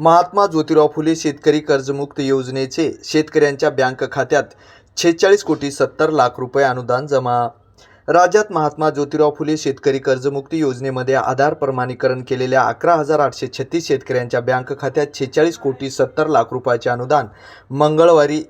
महात्मा ज्योतिराव फुले शेतकरी कर्जमुक्त योजनेचे शेतकऱ्यांच्या बँक खात्यात छेचाळीस कोटी सत्तर लाख रुपये अनुदान जमा. राज्यात महात्मा ज्योतिराव फुले शेतकरी कर्जमुक्ती योजनेमध्ये आधार प्रमाणीकरण केलेल्या अकरा हजार आठशे छत्तीस शेतकऱ्यांच्या बँक खात्यात छेचाळीस कोटी सत्तर लाख रुपयाचे अनुदान मंगळवारी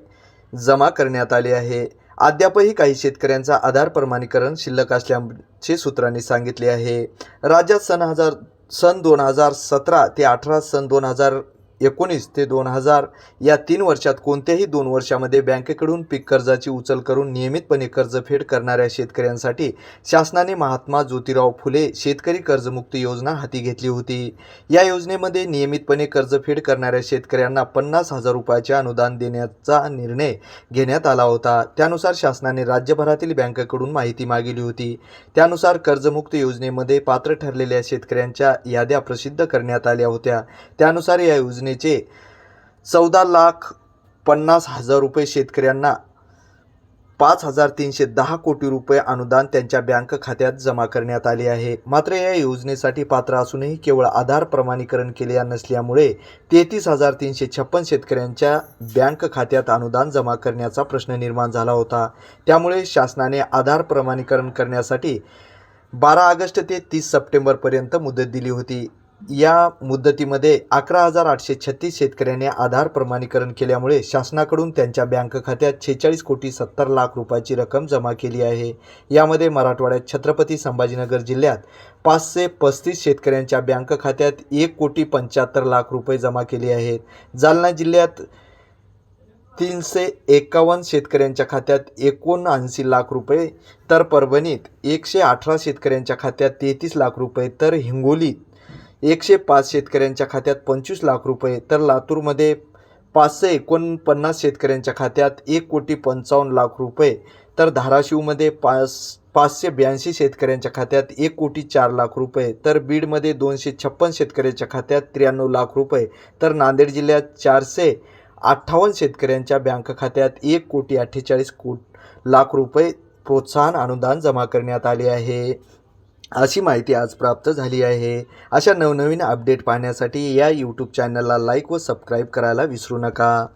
जमा करण्यात आले आहे. अद्यापही काही शेतकऱ्यांचा आधार प्रमाणीकरण शिल्लक असल्याचे सूत्रांनी सांगितले आहे. राज्यात सन हजार सन दोन हजार सतरा ते अठरा सन दोन हजार एकोणीस ते दोन हजार या तीन वर्षात कोणत्याही दोन वर्षामध्ये बँकेकडून पीक कर्जाची उचल करून नियमितपणे कर्जफेड करणाऱ्या शेतकऱ्यांसाठी शासनाने महात्मा ज्योतिराव फुले शेतकरी कर्जमुक्ती योजना हाती घेतली होती. या योजनेमध्ये नियमितपणे कर्जफेड करणाऱ्या शेतकऱ्यांना पन्नास हजार रुपयाचे अनुदान देण्याचा निर्णय घेण्यात आला होता. त्यानुसार शासनाने राज्यभरातील बँकेकडून माहिती मागिली होती. त्यानुसार कर्जमुक्त योजनेमध्ये पात्र ठरलेल्या शेतकऱ्यांच्या याद्या प्रसिद्ध करण्यात आल्या होत्या. त्यानुसार या योजने योजनेचे चौदा लाख पन्नास हजार रुपये शेतकऱ्यांना पाच हजार तीनशे दहा कोटी रुपये अनुदान त्यांच्या बँक खात्यात जमा करण्यात आले आहे. मात्र या योजनेसाठी पात्र असूनही केवळ आधार प्रमाणीकरण केले नसल्यामुळे तेहतीस हजार तीनशे छप्पन शेतकऱ्यांच्या बँक खात्यात अनुदान जमा करण्याचा प्रश्न निर्माण झाला होता. त्यामुळे शासनाने आधार प्रमाणीकरण करण्यासाठी बारा ऑगस्ट ते तीस सप्टेंबरपर्यंत मुदत दिली होती. या मुदतीमध्ये अकरा हजार आठशे छत्तीस शेतकऱ्यांनी आधार प्रमाणीकरण केल्यामुळे शासनाकडून त्यांच्या बँक खात्यात छेचाळीस कोटी सत्तर लाख रुपयाची रक्कम जमा केली आहे. यामध्ये मराठवाड्यात छत्रपती संभाजीनगर जिल्ह्यात पाचशे पस्तीस शेतकऱ्यांच्या बँक खात्यात एक कोटी पंच्याहत्तर लाख रुपये जमा केले आहेत. जालना जिल्ह्यात तीनशे एकावन्न शेतकऱ्यांच्या खात्यात एकोणऐंशी लाख रुपये तर परभणीत एकशे अठरा शेतकऱ्यांच्या खात्यात तेहतीस लाख रुपये तर हिंगोलीत एकशे पाच शेतकऱ्यांच्या खात्यात पंचवीस लाख रुपये तर लातूरमध्ये पाचशे एकोणपन्नास शेतकऱ्यांच्या खात्यात एक कोटी पंचावन्न लाख रुपये तर धाराशिवमध्ये पाच पाचशे ब्याऐंशी शेतकऱ्यांच्या खात्यात एक कोटी चार लाख रुपये तर बीडमध्ये दोनशे छप्पन शेतकऱ्यांच्या खात्यात त्र्याण्णव लाख रुपये तर नांदेड जिल्ह्यात चारशे अठ्ठावन्न शेतकऱ्यांच्या बँक खात्यात एक कोटी अठ्ठेचाळीस कोट लाख रुपये प्रोत्साहन अनुदान जमा करण्यात आले आहे. अशी माहिती आज प्राप्त झाली आहे. अशा नवनवीन अपडेट पाहण्यासाठी या यूट्यूब चॅनलला लाईक व सबस्क्राईब करायला विसरू नका.